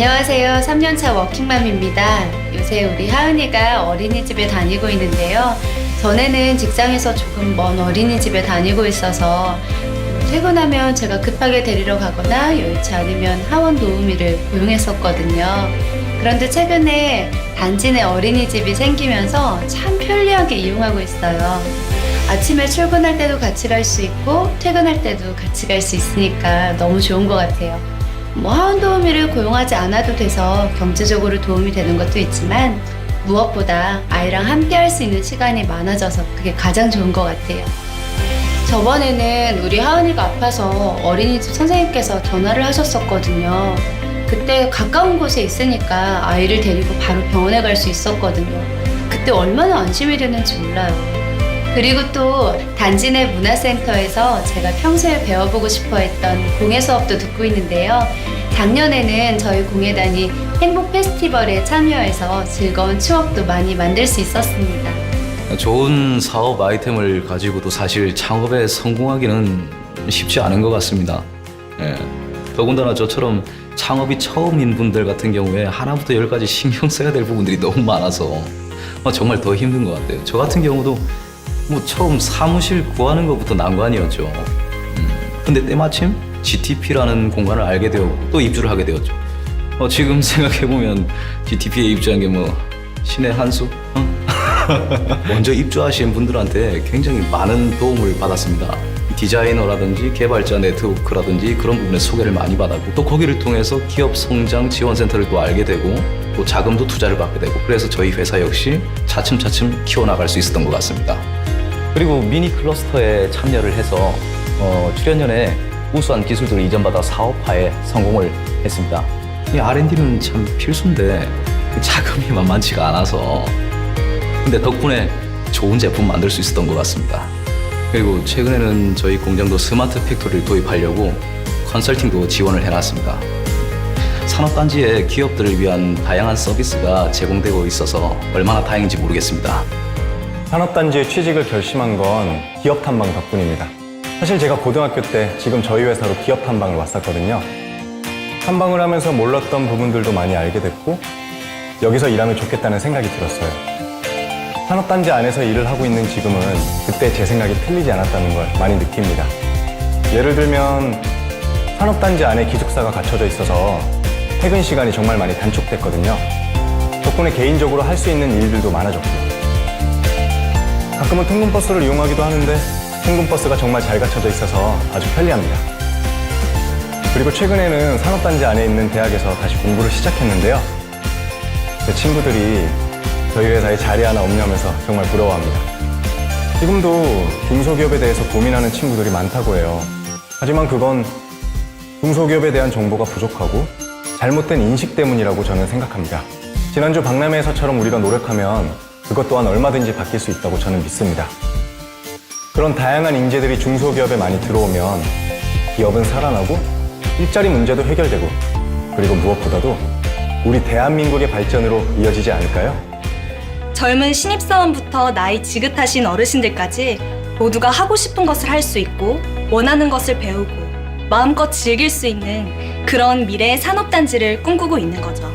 안녕하세요. 3년차 워킹맘입니다. 요새 우리 하은이가 어린이집에 다니고 있는데요. 전에는 직장에서 조금 먼 어린이집에 다니고 있어서 퇴근하면 제가 급하게 데리러 가거나 여의치 않으면 하원 도우미를 고용했었거든요. 그런데 최근에 단지 내 어린이집이 생기면서 참 편리하게 이용하고 있어요. 아침에 출근할 때도 같이 갈 수 있고 퇴근할 때도 같이 갈 수 있으니까 너무 좋은 것 같아요. 뭐 하원 도우미를 고용하지 않아도 돼서 경제적으로 도움이 되는 것도 있지만 무엇보다 아이랑 함께 할 수 있는 시간이 많아져서 그게 가장 좋은 것 같아요. 저번에는 우리 하은이가 아파서 어린이집 선생님께서 전화를 하셨었거든요. 그때 가까운 곳에 있으니까 아이를 데리고 바로 병원에 갈 수 있었거든요. 그때 얼마나 안심이 되는지 몰라요. 그리고 또 단지 내 문화센터에서 제가 평소에 배워보고 싶어 했던 공예 수업도 듣고 있는데요. 작년에는 저희 공예단이 행복 페스티벌에 참여해서 즐거운 추억도 많이 만들 수 있었습니다. 좋은 사업 아이템을 가지고도 사실 창업에 성공하기는 쉽지 않은 것 같습니다. 예. 더군다나 저처럼 창업이 처음인 분들 같은 경우에 하나부터 열까지 신경 써야 될 부분들이 너무 많아서 어, 정말 더 힘든 것 같아요. 저 같은 경우도 뭐 처음 사무실 구하는 것부터 난관이었죠. 음, 근데 때마침 GTP라는 공간을 알게 되었고 또 입주를 하게 되었죠. 어, 지금 생각해보면 GTP에 입주한 게 뭐 신의 한 수? 어? 먼저 입주하신 분들한테 굉장히 많은 도움을 받았습니다. 디자이너라든지 개발자 네트워크라든지 그런 부분에 소개를 많이 받았고 또 거기를 통해서 기업 성장 지원센터를 또 알게 되고 또 자금도 투자를 받게 되고 그래서 저희 회사 역시 차츰차츰 키워나갈 수 있었던 것 같습니다. 그리고 미니 클러스터에 참여를 해서 어, 출연연에 우수한 기술들을 이전받아 사업화에 성공을 했습니다. 이 R&D는 참 필수인데 그 자금이 만만치가 않아서 근데 덕분에 좋은 제품 만들 수 있었던 것 같습니다. 그리고 최근에는 저희 공장도 스마트 팩토리를 도입하려고 컨설팅도 지원을 해놨습니다. 산업단지에 기업들을 위한 다양한 서비스가 제공되고 있어서 얼마나 다행인지 모르겠습니다. 산업단지에 취직을 결심한 건 기업 탐방 덕분입니다. 사실 제가 고등학교 때 지금 저희 회사로 기업 탐방을 왔었거든요. 탐방을 하면서 몰랐던 부분들도 많이 알게 됐고 여기서 일하면 좋겠다는 생각이 들었어요. 산업단지 안에서 일을 하고 있는 지금은 그때 제 생각이 틀리지 않았다는 걸 많이 느낍니다. 예를 들면 산업단지 안에 기숙사가 갖춰져 있어서 퇴근 시간이 정말 많이 단축됐거든요. 덕분에 개인적으로 할 수 있는 일들도 많아졌고요. 가끔은 통근버스를 이용하기도 하는데 통근버스가 정말 잘 갖춰져 있어서 아주 편리합니다. 그리고 최근에는 산업단지 안에 있는 대학에서 다시 공부를 시작했는데요. 제 친구들이 저희 회사에 자리 하나 없냐면서 정말 부러워합니다. 지금도 중소기업에 대해서 고민하는 친구들이 많다고 해요. 하지만 그건 중소기업에 대한 정보가 부족하고 잘못된 인식 때문이라고 저는 생각합니다. 지난주 박람회에서처럼 우리가 노력하면 그것 또한 얼마든지 바뀔 수 있다고 저는 믿습니다. 그런 다양한 인재들이 중소기업에 많이 들어오면 기업은 살아나고 일자리 문제도 해결되고 그리고 무엇보다도 우리 대한민국의 발전으로 이어지지 않을까요? 젊은 신입사원부터 나이 지긋하신 어르신들까지 모두가 하고 싶은 것을 할 수 있고 원하는 것을 배우고 마음껏 즐길 수 있는 그런 미래의 산업단지를 꿈꾸고 있는 거죠.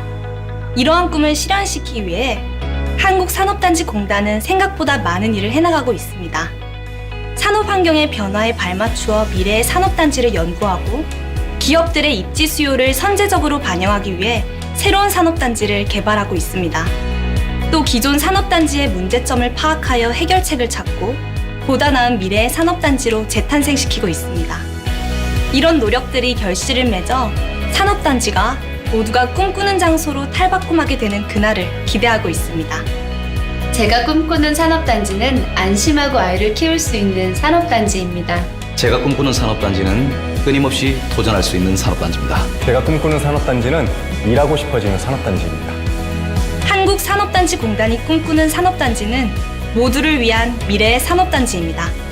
이러한 꿈을 실현시키기 위해 한국산업단지공단은 생각보다 많은 일을 해나가고 있습니다. 산업 환경의 변화에 발맞추어 미래의 산업단지를 연구하고 기업들의 입지 수요를 선제적으로 반영하기 위해 새로운 산업단지를 개발하고 있습니다. 또 기존 산업단지의 문제점을 파악하여 해결책을 찾고 보다 나은 미래의 산업단지로 재탄생시키고 있습니다. 이런 노력들이 결실을 맺어 산업단지가 모두가 꿈꾸는 장소로 탈바꿈하게 되는 그날을 기대하고 있습니다. 제가 꿈꾸는 산업단지는 안심하고 아이를 키울 수 있는 산업단지입니다. 제가 꿈꾸는 산업단지는 끊임없이 도전할 수 있는 산업단지입니다. 제가 꿈꾸는 산업단지는 일하고 싶어지는 산업단지입니다. 한국산업단지공단이 꿈꾸는 산업단지는 모두를 위한 미래의 산업단지입니다.